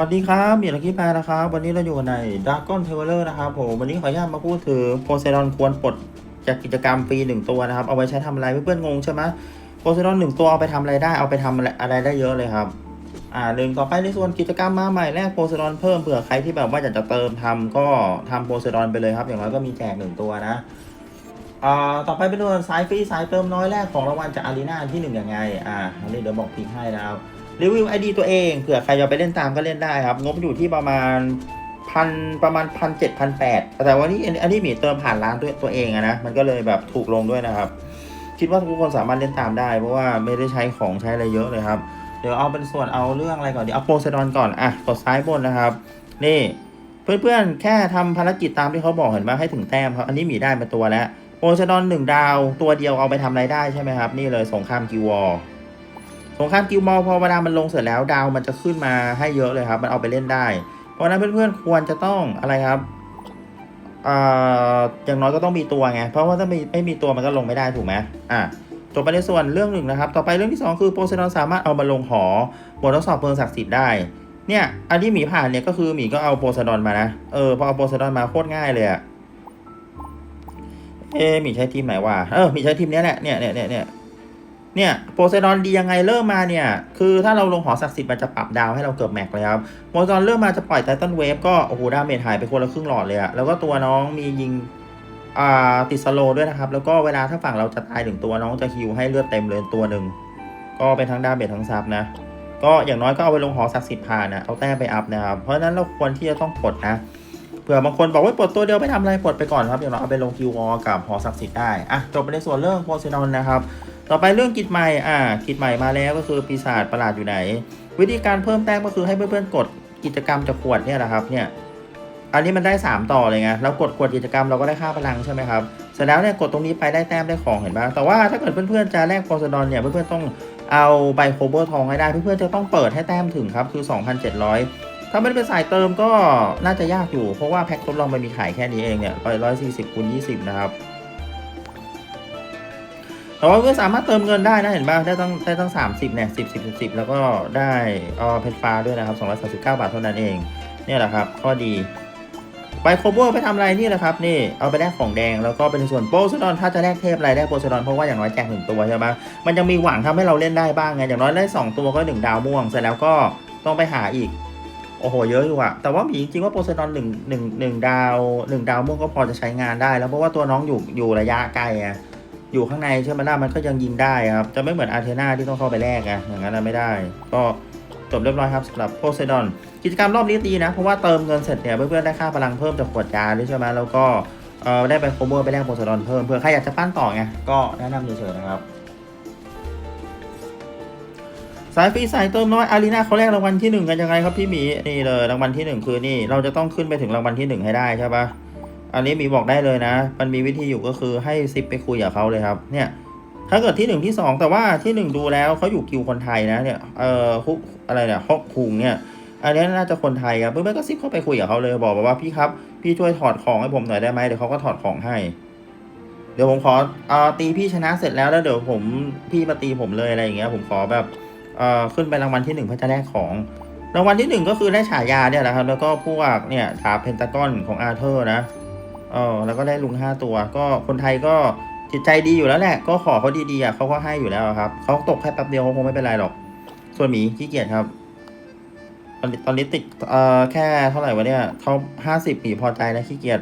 วัสดีครับมีลักกี้แพรนะครับ วันนี้เราอยู่กันในด a r ก้อนเทเวอร์นะครับผม วันนี้ขออนุญาตมาพูดถึงโพไซดอนควรปลดจากกิจกรรมฟรีหนึ่งตัวนะครับ เอาไว้ใช้ทำอะไรเพื่อนๆงงใช่ไหมโพไซดอนหนึ่งตัวเอาไปทำอะไรได้ เอาไปทำอะไรอะไรได้เยอะเลยครับ อ่าหนึ่งต่อไปในส่วนกิจกรรมมาใหม่แรกโพไซดอนเพิ่มเผื่อใครที่แบบว่าอยากจะเติมทำก็ทำโพไซดอนไปเลยครับ อย่างน้อยก็มีแจกหนึ่งตัวนะอ่าต่อไปเป็นส่วนสายฟรีสายเติมน้อยแรกของรางวัลจากอารีนาที่หนึ่งยังไง อ่าอันนี้เดี๋ยวบอกทิ้งให้นะครับ รีวิวไอดีตัวเองเผื่อใครจะไปเล่นตามก็เล่นได้ครับงบอยู่ที่ประมาณพันประมาณพันเจ็ดพันแปดแต่วันนี้อันนี้มีเติมผ่านร้านตัวตัวเองอะนะมันก็เลยแบบถูกลงด้วยนะครับ คิดว่าทุกคนสามารถเล่นตามได้ เพราะว่าไม่ได้ใช้ของใช้อะไรเยอะเลยครับ เดี๋ยวเอาเป็นส่วนเอาเรื่องอะไรก่อนเดี๋ยวเอาโปรเซดอนก่อนอะกดซ้ายบนนะครับ นี่เพื่อนๆ แค่ทำภารกิจตามที่เขาบอกเห็นไหมให้ถึงแต้มครับ อันนี้มีได้มาตัวแล้วโปเซดอนหนึ่งดาว ตัวเดียวเอาไปทำอะไรได้ใช่ไหมครับ นี่เลยสงครามกิววอร์ สงครามกิลมอลพอเวลามันลงเสร็จแล้วดาวมันจะขึ้นมาให้เยอะเลยครับ มันเอาไปเล่นได้ เพราะนั้นเพื่อนๆควรจะต้องอะไรครับอย่างน้อยก็ต้องมีตัวไง เพราะว่าถ้าไม่ไม่มีตัวมันก็ลงไม่ได้ถูกไหมอะจบไปในส่วนเรื่องหนึ่งนะครับ ต่อไปเรื่องที่ 2 คือโปรเซดอนสามารถเอามาลงหอบททดสอบเพลิงศักดิ์สิทธิ์ได้ เนี่ย อันที่หมีผ่านเนี่ยก็คือหมีก็เอาโปรเซดอนมานะ เออ พอเอาโปรเซดอนมาโคตรง่ายเลยอะเอหมีใช้ทีมไหนวะ เออหมีใช้ทีมเนี้ยแหละ เนี่ยเนี่ยเนี่ยเนี่ย เนี่ยโพไซดอนดียังไงเริ่มมาเนี่ยคือถ้าเราลงหอศักดิ์สิทธิ์มันจะปรับดาวให้เราเกือบแม็กเลยครับโพไซดอนเริ่มมาจะปล่อยไททันเวฟก็โอ้โหดาเมจหายไปคนละครึ่งหลอดเลยอะแล้วก็ตัวน้องมียิงอ่าติดสโลด้วยนะครับ แล้วก็เวลาถ้าฝั่งเราจะตายถึงตัวน้องจะฮิวให้เลือดเต็มเลยตัวหนึ่งก็เป็นทั้งดาเมจทั้งซับนะก็อย่างน้อยก็เอาไปลงหอศักดิ์สิทธิ์ผ่านนะเอาแต้มไปอัพนะครับเพราะฉะนั้นเราควรที่จะต้องปลดนะเผื่อบางคนบอกว่าปลดตัวเดียวไปทำอะไรปลดไปก่อนครับอย่างน้อยเอาไปลงคิววอกับหอศักดิ์สิทธิ์ได้อะจบไปในส่วนเรื่องโพไซดอนนะครับ ต่อไปเรื่องกิจใหม่ อ่า กิจใหม่มาแล้วก็คือปีศาจประหลาดอยู่ไหน วิธีการเพิ่มแต้มก็คือให้เพื่อนๆกดกิจกรรมจากขวดเนี่ยแหละครับ เนี่ย อันนี้มันได้ 3 ต่อเลยไงแล้วกดขวดกิจกรรมเราก็ได้ค่าพลังใช่ไหมครับ เสร็จแล้วเนี่ยกดตรงนี้ไปได้แต้มได้ของเห็นปะแต่ว่าถ้าเกิดเพื่อนๆจะแลกโพไซดอนเนี่ยเพื่อนๆต้องเอาใบโคเบอร์ทองให้ได้เพื่อนๆจะต้องเปิดให้แต้มถึงครับคือ 2,700 ถ้าไม่ได้เป็นสายเติมก็น่าจะยากอยู่เพราะว่าแพ็คทดลองมันมีขายแค่นี้เองเนี่ยร้อยสี่สิบคูณยี่สิบนะครับ แต่ว่าเพื่อนสามารถเติมเงินได้นะเห็นป่ะได้ตั้งได้ตั้งสามสิบเนี่ยสิบสิบสิบแล้วก็ได้ออเพชรฟ้าด้วยนะครับสองร้อยสามสิบเก้าบาทเท่านั้นเองเนี่ยแหละครับข้อดีไปโคเวอร์ไปทำอะไรนี่แหละครับนี่เอาไปแลกของแดงแล้วก็เป็นส่วนโปรซดอนถ้าจะแลกเทพอะไรได้โปรซดอนเพราะว่าอย่างน้อยแจกหนึ่งตัวใช่ไหมมันยังมีหวังทำให้เราเล่นได้บ้างไงอย่างน้อยได้สองตัวก็หนึ่งดาวม่วงเสร็จแล้วก็ต้องไปหาอีกโอ้โหเยอะอยู่อะแต่ว่ามีจริงๆว่าโปเซดอนหนึ่งหนึ่งหนึ่งดาวหนึ่งดาวม่วงก็พอจะใช้งานได้ แล้วเพราะว่าตัวน้องอยู่อยู่ระยะไกลอะ อยู่ข้างในใช่ไหมล่ะมันก็ยังยิงได้ครับจะไม่เหมือนอาร์เทนาที่ต้องเข้าไปแลกไงอย่างนั้นไม่ได้ ก็จบเรียบร้อยครับสำหรับโพไซดอน กิจกรรมรอบนี้ดีนะ เพราะว่าเติมเงินเสร็จเนี่ยเพื่อนๆได้ค่าพลังเพิ่มจากขวดยาด้วยใช่ไหมแล้วก็เออได้ไปโคเวอร์ไปแลกโพไซดอนเพิ่มเพื่อใครอยากจะปั้นต่อไงก็แนะนำเฉยๆนะครับสายฟรีสายเติมน้อยอารีนาเขาแลกรางวัลที่หนึ่งกันยังไงครับพี่หมีนี่เลยรางวัลที่หนึ่งคือนี่เราจะต้องขึ้นไปถึงรางวัลที่หนึ่งให้ได้ใช่ปะ อันนี้มีบอกได้เลยนะ มันมีวิธีอยู่ก็คือให้ซิปไปคุยกับเขาเลยครับ เนี่ย ถ้าเกิดที่หนึ่งที่สองแต่ว่าที่หนึ่งดูแล้วเขาอยู่กิวคนไทยนะเนี่ย เอ่อฮุกอะไรเนี่ยฮอกคุงเนี่ย อันนี้น่าจะคนไทยครับเพื่อนๆก็ซิปเข้าไปคุยกับเขาเลย บอกว่าพี่ครับ พี่ช่วยถอดของให้ผมหน่อยได้ไหมเดี๋ยวเขาก็ถอดของให้ เดี๋ยวผมขอเอ่อตีพี่ชนะเสร็จแล้วแล้วเดี๋ยวผมพี่มาตีผมเลยอะไรอย่างเงี้ย ผมขอแบบเอ่อขึ้นไปรางวัลที่หนึ่งเพื่อจะแลกของรางวัลที่หนึ่งก็คือได้ฉายาเนี่ยแหละครับ แล้วก็พวกเนี่ยดาเพนตากอนของอาร์เธอร์นะ เออแล้วก็ได้ลุงห้าตัว ก็คนไทยก็จิตใจดีอยู่แล้วแหละ ก็ขอเขาดีๆอะเขาก็ให้อยู่แล้วครับเขาตกแค่แป๊บเดียวเขาคงไม่เป็นไรหรอก ส่วนหมีขี้เกียจครับ ตอนตอนนี้ติดเอ่อแค่เท่าไหร่วะเนี่ยเขาห้าสิบหมีพอใจแล้วขี้เกียจ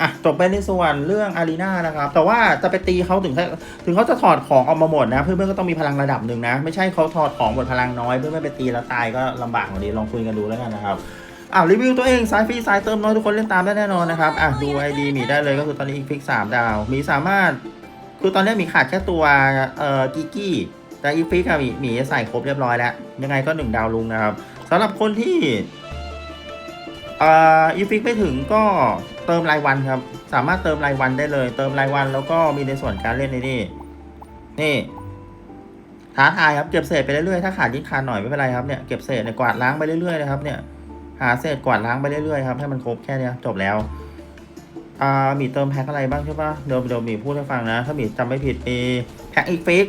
อะจบไปในส่วนเรื่องอารีนานะครับ แต่ว่าจะไปตีเขาถึงถึงเขาจะถอดของออกมาหมดนะ เพื่อนๆก็ต้องมีพลังระดับหนึ่งนะ ไม่ใช่เขาถอดของหมดพลังน้อย เพื่อนๆไปตีแล้วตายก็ลำบากกว่านี้ลองคุยกันดูแล้วกันนะครับ อะรีวิวตัวเองสายฟรีสายเติมน้อยทุกคนเล่นตามได้แน่นอนนะครับอะดูไอดีมีได้เลยก็คือตอนนี้อีกฟิกสามดาวมีสามารถ คือตอนนี้มีขาดแค่ตัวเอ่อกิกกี้แต่อีฟิกอะมีมีใส่ครบเรียบร้อยแล้ว ยังไงก็หนึ่งดาวลุงนะครับสำหรับคนที่เอ่ออีฟิกไม่ถึงก็เติมรายวันครับ สามารถเติมรายวันได้เลย เติมรายวันแล้วก็มีในส่วนการเล่นในนี่นี่ท้าทายครับเก็บเศษไปเรื่อยๆถ้าขาดยิ่งขาดหน่อยไม่เป็นไรครับเนี่ยเก็บเศษเนี่ยกวาดล้างไปเรื่อยๆนะครับเนี่ย หาเศษกวาดล้างไปเรื่อยๆครับให้มันครบแค่เนี้ยจบแล้วอ่ามีเติมแพ็คอะไรบ้างใช่ปะเดี๋ยวเดี๋ยวมีพูดให้ฟังนะ ถ้ามีจำไม่ผิดเอแพ็คอีฟิก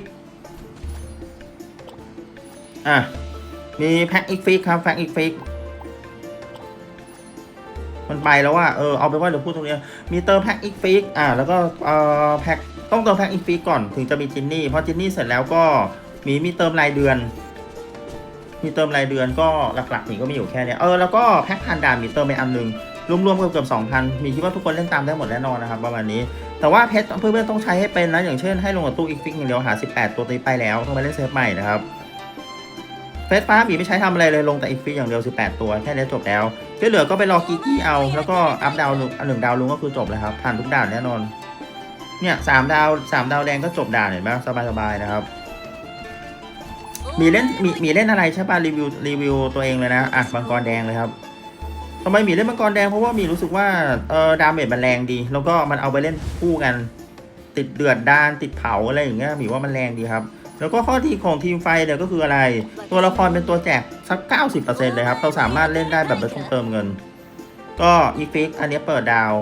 อะมีแพ็คอีกฟิกครับแพ็คอีกฟิกมันไปแล้วว่าเออเอาไปว่าเดี๋ยวพูดตรงเนี้ยมีเติมแพ็คอีกฟิกอ่าแล้วก็เอ่อแพ็คต้องเติมแพ็คอีกฟิกก่อนถึงจะมีจินนี่พอจินนี่เสร็จแล้วก็มีมีเติมรายเดือน มีเติมรายเดือนก็หลักๆนี่ก็มีอยู่แค่เนี้ยเออแล้วก็แพ็คพันดานมีเติมไปอันหนึงรวมๆเกือบเกือบสองพันมีคิดว่าทุกคนเล่นตามได้หมดแน่นอนนะครับประมาณนี้ แต่ว่าเพชรเพื่อนๆต้องใช้ให้เป็นนะอย่างเช่นให้ลงกับตู้อีกฟิกอย่างเดียวหา 18 ตัวตีไปแล้วต้องไปเล่นเซฟใหม่นะครับเฟสฟ้าบีไม่ใช้ทำอะไรเลยลงแต่อีกฟิกอย่างเดียว 18 ตัวแค่นี้จบแล้วที่เหลือก็ไปรอกีกี้เอา แล้วก็อัพดาวหนึ่งหนึ่งดาวลุงก็คือจบแล้วครับผ่านทุกด่านแน่นอนเนี่ยสามดาวสามดาวแดงก็จบด่านเห็นไหมสบายๆนะครับ มีเล่นมีมีเล่นอะไรใช่ป่ะรีวิวรีวิวตัวเองเลยนะอะมังกรแดงเลยครับทำไมมีเล่นมังกรแดงเพราะว่ามีรู้สึกว่าเออดาเมจมันแรงดี แล้วก็มันเอาไปเล่นคู่กัน ติดเดือดดานติดเผาอะไรอย่างเงี้ยมีว่ามันแรงดีครับ แล้วก็ข้อดีของทีมไฟเนี่ยก็คืออะไร ตัวละครเป็นตัวแจกสัก 90%เลยครับเราสามารถเล่นได้แบบไม่ต้องเติมเงิน ก็อีฟิกอันนี้เปิดดาว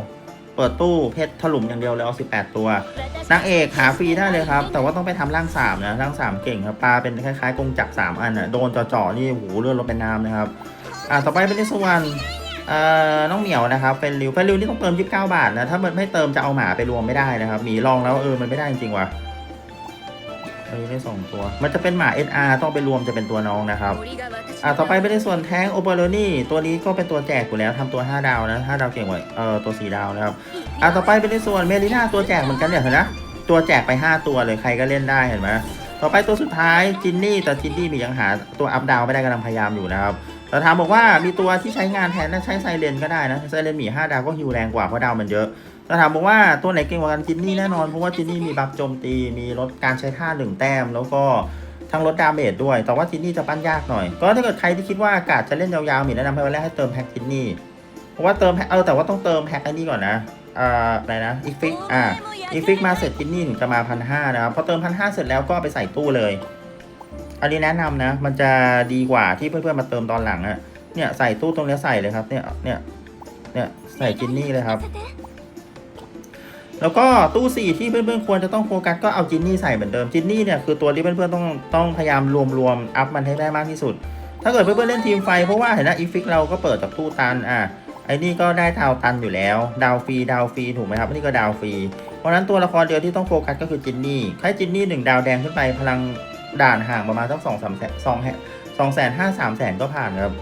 เปิดตู้เพชรถลุมอย่างเดียวเลยเอา18 ตัวนางเอกหาฟรีได้เลยครับ แต่ว่าต้องไปทำร่างสามนะร่างสามเก่งครับปลาเป็นคล้ายๆกงจักสามอันอะโดนจ่อๆนี่หูเลือดลงเป็นน้ำนะครับอ่าต่อไปเป็นนิสวรรณเอ่อน้องเหมียวนะครับเป็นริวเป็นริวนี่ต้องเติม 29 บาทนะถ้ามันไม่เติมจะเอาหมาไปรวมไม่ได้นะครับหมีลองแล้วเออมันไม่ได้จริงๆว่ะ เออได้สองตัว มันจะเป็นหมา SR ต้องไปรวมจะเป็นตัวน้องนะครับ อ่าต่อไปเป็นในส่วนแท้งโอเปอร์โรนี่ตัวนี้ก็เป็นตัวแจกอยู่แล้วทำตัว 5 ดาวนะ5ดาวเก่งกว่าเอ่อตัว 4 ดาวนะครับ อ่าต่อไปเป็นในส่วนเมลิน่าตัวแจกเหมือนกันเนี่ยเห็นนะตัวแจกไป 5 ตัวเลยใครก็เล่นได้เห็นไหมต่อไปตัวสุดท้ายจินนี่แต่จินนี่มียังหาตัวอัพดาวไม่ได้กำลังพยายามอยู่นะครับแต่ถามบอกว่ามีตัวที่ใช้งานแทนและใช้ไซเรนก็ได้นะไซเรนมี5ดาวก็ฮิวแรงกว่าเพราะดาวมันเยอะ แต่ถามบอกว่าตัวไหนเก่งกว่ากันจินนี่แน่นอน เพราะว่าจินนี่มีบัฟโจมตี มีลดการใช้ท่าหนึ่งแต้ม แล้วก็ทั้งลดดาเมจด้วย แต่ว่าจินนี่จะปั้นยากหน่อย ก็ถ้าเกิดใครที่คิดว่าอากาศจะเล่นยาวๆมีแนะนำให้วันแรกให้เติมแพ็กจินนี่เพราะว่าเติมเออแต่ว่าต้องเติมแพ็กอันนี้ก่อนนะอ่าอะไรนะอีฟิกอ่าอีฟิกมาเสร็จจินนี่จะมาพันห้านะครับพอเติมพันห้าเสร็จแล้วก็ไปใส่ตู้เลย อันนี้แนะนำนะ มันจะดีกว่าที่เพื่อนๆมาเติมตอนหลังอะเนี่ยใส่ตู้ตรงนี้ใส่เลยครับเนี่ยเนี่ยเนี่ยใส่จินนี่เลยครับ แล้วก็ตู้สี่ที่เพื่อนๆควรจะต้องโฟกัสก็เอาจินนี่ใส่เหมือนเดิมจินนี่เนี่ยคือตัวที่เพื่อนๆต้องต้องพยายามรวมรวมอัพมันให้ได้มากที่สุด ถ้าเกิดเพื่อนๆเล่นทีมไฟเพราะว่าเห็นนะอีฟิกเราก็เปิดจากตู้ตันอะไอ้นี่ก็ได้ดาวตันอยู่แล้ว ดาวฟรีดาวฟรีถูกไหมครับนี่ก็ดาวฟรีเพราะนั้นตัวละครเดียวที่ต้องโฟกัสก็คือจินนี่ใช้จินนี่หนึ่งดาวแดงขึ้นไปพลังด่านห่างประมาณสักสองสามแสนสองแสนห้าสามแสนก็ผ่านครับ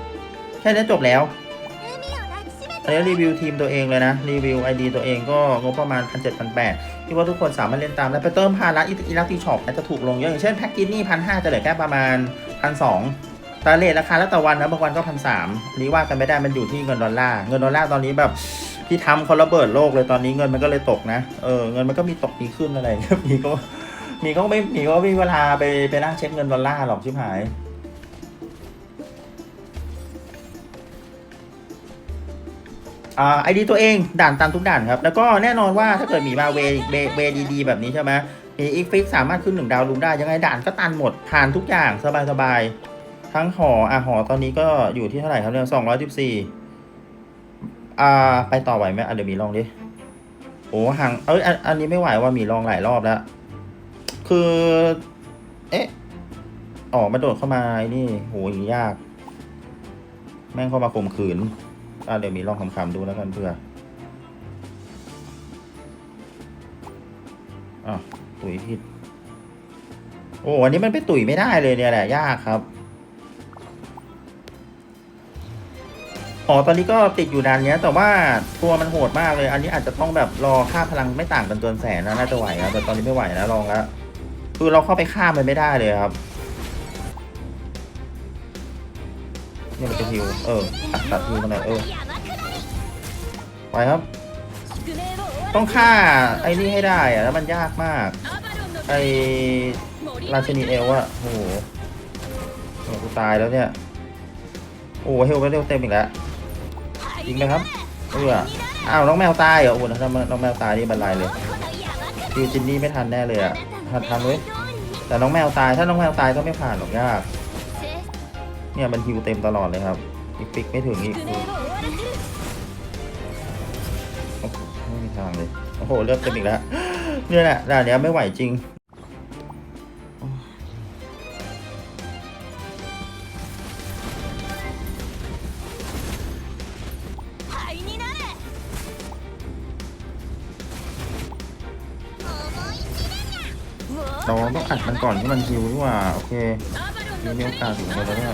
แค่นี้จบแล้ว อันนี้รีวิวทีมตัวเองเลยนะ รีวิว ID ตัวเองก็งบประมาณพันเจ็ดพันแปดคิดว่าทุกคนสามารถเล่นตามได้ไปเติมผ่าร้านอีลักตีช็อปอาจจะถูกลงเยอะอย่างเช่นแพ็กกินนี่พันห้าจะเหลือแค่ประมาณพันสองตาเลทราคาแล้วแต่วันนะบางวันก็พันสามนี้ว่ากันไม่ได้มันอยู่ที่เงินดอลลาร์เงินดอลลาร์ตอนนี้แบบที่ทำเขาระเบิดโลกเลยตอนนี้เงินมันก็เลยตกนะเออเงินมันก็มีตกมีขึ้นอะไรมีก็มีก็ไม่มีก็ไม่มีเวลาไปไปนั่งเช็คเงินดอลลาร์หรอกชิบหาย ไอดีตัวเองด่านตามทุกด่านครับ แล้วก็แน่นอนว่าถ้าเกิดมีมาเวเวเวดีๆแบบนี้ใช่ไหมมีอีกฟิกสามารถขึ้นหนึ่งดาวลุงได้ ยังไงด่านก็ตันหมดผ่านทุกอย่างสบายๆ ทั้งหออะหอตอนนี้ก็อยู่ที่เท่าไหร่ครับเนี่ยสองร้อยสิบสี่อ่าไปต่อไหวไหมอะเดี๋ยวมีลองดิโอ้ห่างเอ้ยอันอันนี้ไม่ไหวว่ามีลองหลายรอบแล้ว คือ เอ๊ะอ๋อมาโดดเข้ามาไอ้นี่โหยาก แม่งเข้ามาข่มขืน อะเดี๋ยวมีลองคำๆดูแล้วกันเพื่ออะตุ๋ยผิดโอ้อันนี้มันไปตุ๋ยไม่ได้เลยเนี่ยแหละยากครับอ๋อตอนนี้ก็ติดอยู่นานเนี้ย แต่ว่าตัวมันโหดมากเลย อันนี้อาจจะต้องแบบรอค่าพลังไม่ต่างกันเกินแสนนะน่าจะไหวนะแต่ตอนนี้ไม่ไหวนะลองแล้วคือเราเข้าไปฆ่ามันไม่ได้เลยครับ นี่ยมันจะฮิวเออตัดตัดฮิวมาหน่อยเออไปครับ ต้องฆ่าไอ้นี่ให้ได้อะแล้วมันยากมาก ไอ้ราชินีเอลอะโอ้โหโอ้โหกูตายแล้วเนี่ย โอ้โหเฮลไปเร็วเต็มอีกแล้วยิงไปครับเอออ้าวน้องแมวตายเหรอโอ้โหน้องแมวตายนี่บรรลัยเลยคิวจินนี่ไม่ทันแน่เลยอะทันทันเว้ยแต่น้องแมวตายถ้าน้องแมวตายก็ไม่ผ่านหรอกยาก เนี่ยมันฮิวเต็มตลอดเลยครับอีกปิกไม่ถึงอีกโอ้ไม่มีทางเลยโอ้โหเลือกเต็มอีกแล้วเนี่ยแหละด่านนี้ไม่ไหวจริงเราต้องอัดมันก่อนที่มันฮิวดีกว่า โอเคมีโอกาสถึงแล้วเนี่ย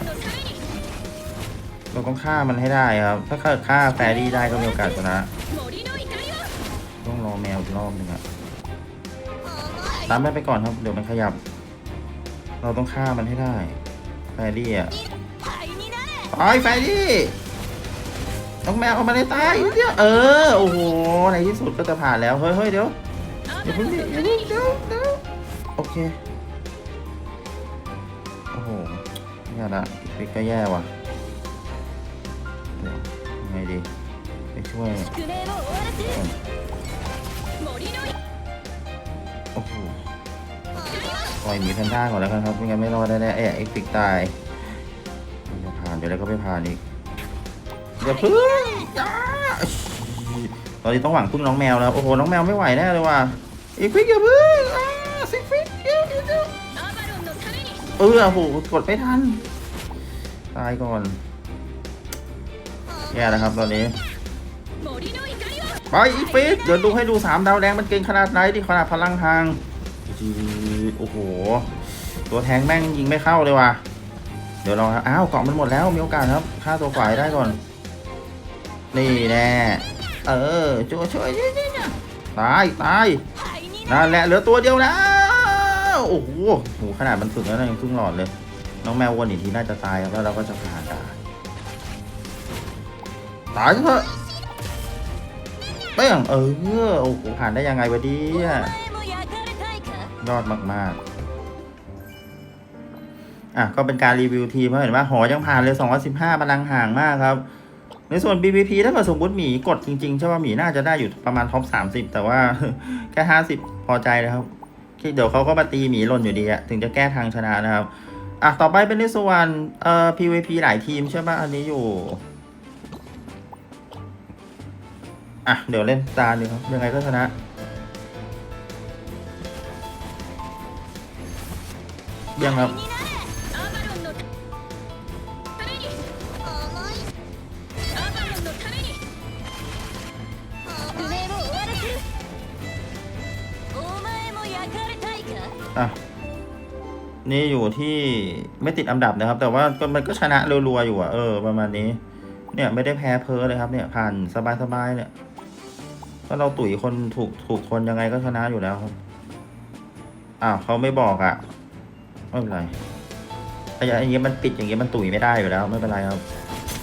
เราต้องฆ่ามันให้ได้ครับ ถ้าเกิดฆ่าแฟรี่ได้ก็มีโอกาสชนะ ต้องรอแมวอีกรอบหนึ่งอะตามแม่ไปก่อนครับ เดี๋ยวมันขยับ เราต้องฆ่ามันให้ได้ แฟรี่อะตายแฟรี่ต้องแมวเอามาในตายนิเดียวเออ โอ้โห ในที่สุดก็จะผ่านแล้ว เฮ้ยเฮ้ยเดี๋ยวอย่าเพิ่งดิอย่าเพิ่งเดี๋ยวเดี๋ยวโอเค โอ้โหแย่ละปิกก็แย่ว่ะ ไงดีไปช่วยโอ้โหปล่อยหมีแพนด้าก่อนแล้วกันครับไม่งั้นไม่รอดแน่ๆเอ๊ะไอ้ปิกตายจะผ่านเดี๋ยวแล้วก็ไม่ผ่านอีกอย่าพึ่งตอนนี้ต้องหวังพึ่งน้องแมวแล้วโอ้โหน้องแมวไม่ไหวแน่เลยว่ะอีกฟิกอย่าพึ่งอ่าซิกฟิกเออโอ้โหกดไม่ทันตายก่อน แย่แล้วครับตอนนี้ไปอีฟิกเดี๋ยวดูให้ดูสามดาวแดงมันเก่งขนาดไหนที่ขนาดพลังทางจืดโอ้โห ตัวแทงแม่งยิงไม่เข้าเลยว่ะ เดี๋ยวรอครับอ้าวเกาะมันหมดแล้วมีโอกาสครับฆ่าตัวฝ่ายได้ก่อน นี่แน่เออช่วยช่วยช่วยช่วยช่วยตายตายนั่นแหละเหลือตัวเดียวแล้วโอ้โหโหขนาดมันฝึกแล้วนะยังครึ่งหลอดเลย น้องแมววนอีกทีน่าจะตายครับแล้วเราก็จะผ่านได้ ตายเถอะเป้งเออโอ้โหผ่านได้ยังไงวะดีอยอดมากๆ อะ ก็เป็นการรีวิวทีมเห็นว่าหอยังผ่านเลย 215พลังห่างมากครับ ในส่วน BVP ถ้าเกิดสมมติหมีกดจริงๆใช่ว่าหมีน่าจะได้อยู่ประมาณท็อป 30 แต่ว่าแค่ 50 พอใจเลยครับเดี๋ยวเขาก็มาตีหมีหล่นอยู่ดีอะถึงจะแก้ทางชนะนะครับ อะ ต่อไปเป็นในส่วนเอ่อ PVP หลายทีมใช่ป่ะ อันนี้อยู่ อะ เดี๋ยวเล่นตาหนึ่งครับ ยังไงก็ชนะ ยังครับ อะ นี่อยู่ที่ไม่ติดอันดับนะครับ แต่ว่ามันก็ชนะรัวๆอยู่อะ เออ ประมาณนี้ เนี่ย ไม่ได้แพ้เพ้อเลยครับเนี่ย ผ่านสบายๆเนี่ย ก็เราตุ๋ยคนถูกถูกคนยังไงก็ชนะอยู่แล้วครับอ้าวเขาไม่บอกอะไม่เป็นไรไอ้อย่างเงี้ยมันปิดอย่างเงี้ยมันตุ๋ยไม่ได้อยู่แล้วไม่เป็นไรครับ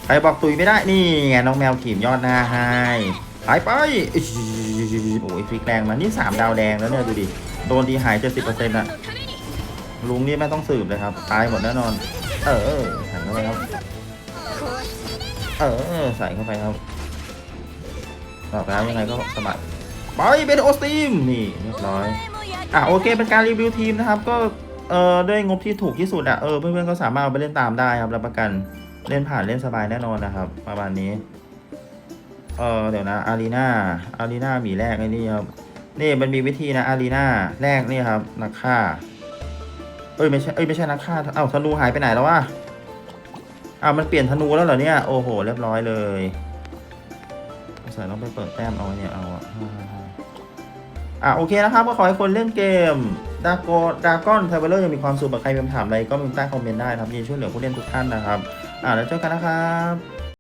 ใครบอกตุ๋ยไม่ได้นี่ไงน้องแมวขีมยอดหน้าให้หายไปโอ้ยฟลิกแรงมานี่สามดาวแดงแล้วเนี่ยดูดิโดนดีหายเจ็ดสิบเปอร์เซ็นต์อะลุงนี่ไม่ต้องสืบเลยครับตายหมดแน่นอน เออใส่เข้าไปครับ เออใส่เข้าไปครับ บอกแล้วยังไงก็สมัครไปเป็นโอสตีมนี่เรียบร้อยอะโอเคเป็นการรีวิวทีมนะครับ ก็เออด้วยงบที่ถูกที่สุดอะเออเพื่อนๆก็สามารถเอาไปเล่นตามได้ครับรับประกันเล่นผ่านเล่นสบายแน่นอนนะครับ ประมาณนี้ เออเดี๋ยวนะอารีนาอารีนามีแรกไอ้นี่ครับนี่มันมีวิธีนะอารีนาแรกนี่ครับนักฆ่า เอ้ยไม่ใช่เอ้ยไม่ใช่นักฆ่าเอ้าธนูหายไปไหนแล้ววะอ้าวมันเปลี่ยนธนูแล้วเหรอเนี่ยโอ้โหเรียบร้อยเลย ใส่ต้องไปเปิดแต้มเอาเนี่ยเอาอะอะโอเคนะครับ ก็ขอให้คนเล่นเกมดาโกดาก้อนเทเวลเลอร์ยังมีความสุขกับใครมีคำถามอะไรก็มีใต้คอมเมนต์ได้ครับยินช่วยเหลือผู้เล่นทุกท่านนะครับ อ่าแล้วเจอกันนะครับ